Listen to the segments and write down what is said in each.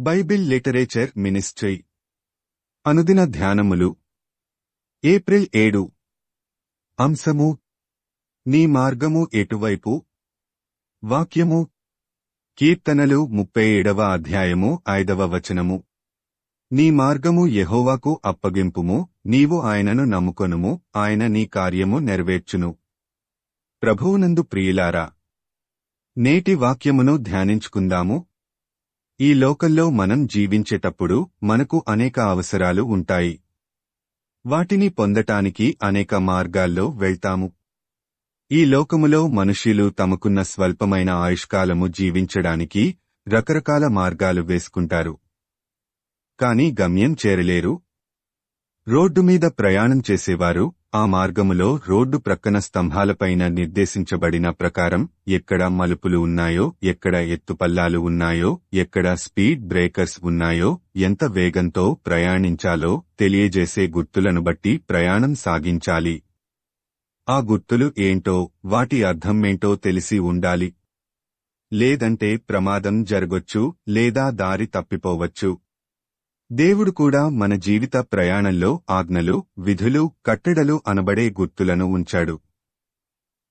Bible literature ministry. అనుదిన ధ్యానములు. April ఏడు. అంశము. నీ మార్గము ఎటువైపు? వాక్యము. కీర్తనలు ముప్పై ఏడవ అధ్యాయము ఐదవ వచనము. నీ మార్గము యహోవాకు అప్పగింపుము నీవు ఆయనను నమ్ముకొనుము ఆయన నీ కార్యము నెరవేర్చును. ప్రభువునందు ప్రియులారా నేటి వాక్యమును ధ్యానించుకుందాము ఈ లోకంలో మనం జీవించేటప్పుడు మనకు అనేక అవసరాలు ఉంటాయి. వాటిని పొందటానికి అనేక మార్గాల్లో వెళ్తాము. ఈ లోకములో మనుషులు తమకున్న స్వల్పమైన ఆయుష్కాలము జీవించడానికి రకరకాల మార్గాలు వేసుకుంటారు. కాని గమ్యం చేరలేరు. రోడ్డు మీద ప్రయాణం చేసేవారు ఆ మార్గములో రోడ్డు ప్రక్కన స్తంభాలపైన నిర్దేశించబడిన ప్రకారం ఎక్కడ మలుపులు ఉన్నాయో ఎక్కడ ఎత్తుపల్లాలు ఉన్నాయో ఎక్కడ స్పీడ్ బ్రేకర్స్ ఉన్నాయో ఎంత వేగంతో ప్రయాణించాలో తెలియజేసే గుర్తులను బట్టి ప్రయాణం సాగించాలి. ఆ గుర్తులు ఏంటో వాటి అర్థమేంటో తెలిసి ఉండాలి. లేదంటే ప్రమాదం జరగొచ్చు లేదా దారి తప్పిపోవచ్చు. దేవుడు కూడా మన జీవిత ప్రయాణంలో ఆజ్ఞలు విధులు కట్టడలు అనబడే గుర్తులను ఉంచాడు.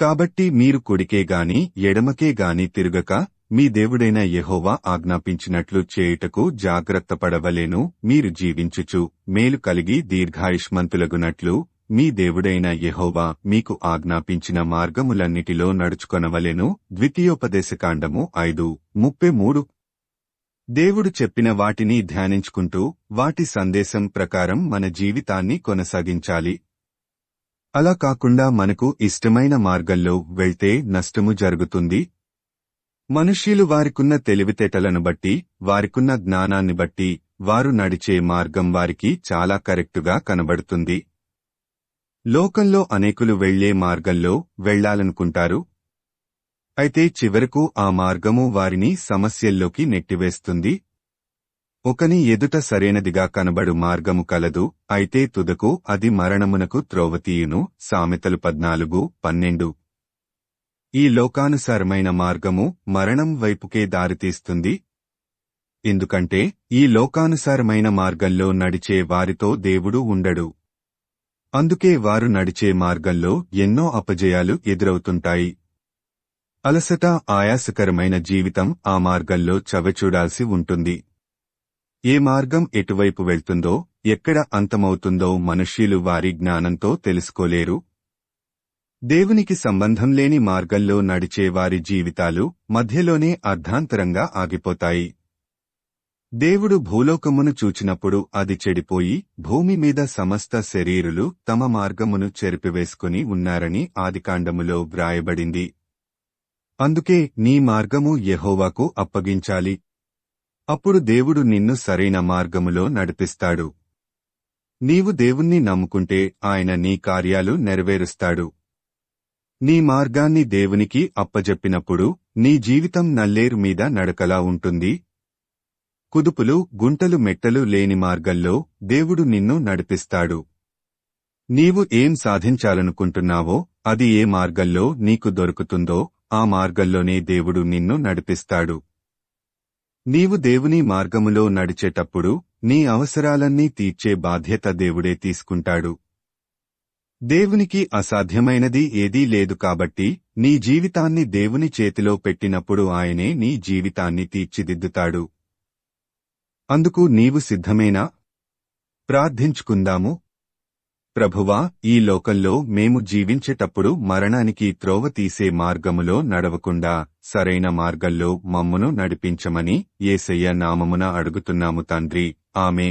కాబట్టి మీరు కుడికే గాని ఎడమకే గాని తిరగక మీ దేవుడైన యహోవా ఆజ్ఞాపించినట్లు చేయుటకు జాగ్రత్త పడవలేను మీరు జీవించుచు మేలు కలిగి దీర్ఘాయుష్మంతులగునట్లు మీ దేవుడైన యహోవా మీకు ఆజ్ఞాపించిన మార్గములన్నిటిలో నడుచుకొనవలెను. ద్వితీయోపదేశకాండము ఐదు ముప్పై మూడు. దేవుడు చెప్పిన వాటిని ధ్యానించుకుంటూ వాటి సందేశం ప్రకారం మన జీవితాన్ని కొనసాగించాలి. అలా కాకుండా మనకు ఇష్టమైన మార్గంలో వెళ్తే నష్టము జరుగుతుంది. మనుష్యులు వారికున్న తెలివితేటలను బట్టి వారికున్న జ్ఞానాన్ని బట్టి వారు నడిచే మార్గం వారికి చాలా కరెక్టుగా కనబడుతుంది. లోకంలో అనేకులు వెళ్ళే మార్గంలో వెళ్ళాలనుకుంటారు అయితే చివరకు ఆ మార్గము వారిని సమస్యల్లోకి నెట్టివేస్తుంది. ఒకని ఎదుట సరైనదిగా కనబడు మార్గము కలదు అయితే తుదకు అది మరణమునకు త్రోవతీయును. సామెతలు పద్నాలుగు పన్నెండు. ఈ లోకానుసారమైన మార్గము మరణం వైపుకే దారితీస్తుంది. ఎందుకంటే ఈ లోకానుసారమైన మార్గంలో నడిచే వారితో దేవుడు ఉండడు. అందుకే వారు నడిచే మార్గంలో ఎన్నో అపజయాలు ఎదురవుతుంటాయి. అలసట ఆయాసకరమైన జీవితం ఆ మార్గంలో చవచూడాల్సి ఉంటుంది. ఏ మార్గం ఎటువైపు వెళ్తుందో ఎక్కడ అంతమవుతుందో మనుష్యులు వారి జ్ఞానంతో తెలుసుకోలేరు. దేవునికి సంబంధం లేని మార్గంలో నడిచే వారి జీవితాలు మధ్యలోనే అర్ధాంతరంగా ఆగిపోతాయి. దేవుడు భూలోకమును చూచినప్పుడు అది చెడిపోయి భూమి మీద సమస్త శరీరులు తమ మార్గమును చెరిపివేసుకుని ఉన్నారని ఆదికాండములో వ్రాయబడింది. అందుకే నీ మార్గము యెహోవాకు అప్పగించాలి. అప్పుడు దేవుడు నిన్ను సరైన మార్గములో నడిపిస్తాడు. నీవు దేవుణ్ణి నమ్ముకుంటే ఆయన నీ కార్యాలు నెరవేరుస్తాడు. నీ మార్గాన్ని దేవునికి అప్పజెప్పినప్పుడు నీ జీవితం నల్లేరు మీద నడకలా ఉంటుంది. కుదుపులు గుంటలు మెట్టలు లేని మార్గంలో దేవుడు నిన్ను నడిపిస్తాడు. నీవు ఏం సాధించాలనుకుంటున్నావో అది ఏ మార్గంలో నీకు దొరుకుతుందో ఆ మార్గంలోనే దేవుడు నిన్ను నడిపిస్తాడు. నీవు దేవుని మార్గములో నడిచేటప్పుడు నీ అవసరాలన్నీ తీర్చే బాధ్యత దేవుడే తీసుకుంటాడు. దేవునికి అసాధ్యమైనది ఏదీ లేదు కాబట్టి నీ జీవితాన్ని దేవుని చేతిలో పెట్టినప్పుడు ఆయనే నీ జీవితాన్ని తీర్చిదిద్దుతాడు. అందుకు నీవు సిద్ధమేనా? ప్రార్థించుకుందాము. ప్రభువా ఈ లోకంలో మేము జీవించేటప్పుడు మరణానికి త్రోవ తీసే మార్గములో నడవకుండా సరైన మార్గంలో మమ్మును నడిపించమని ఏసయ్య నామమున అడుగుతున్నాము తండ్రి. ఆమె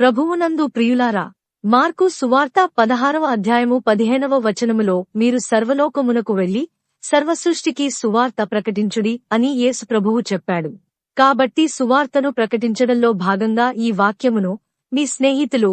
ప్రభువునందు ప్రియులారా మార్కు సువార్త పదహారవ అధ్యాయము పదిహేనవ వచనములో మీరు సర్వలోకమునకు వెళ్ళి సర్వసృష్టికి సువార్త ప్రకటించుడి అని యేసు ప్రభువు చెప్పాడు. కాబట్టి సువార్తను ప్రకటించడంలో భాగంగా ఈ వాక్యమును మీ స్నేహితులు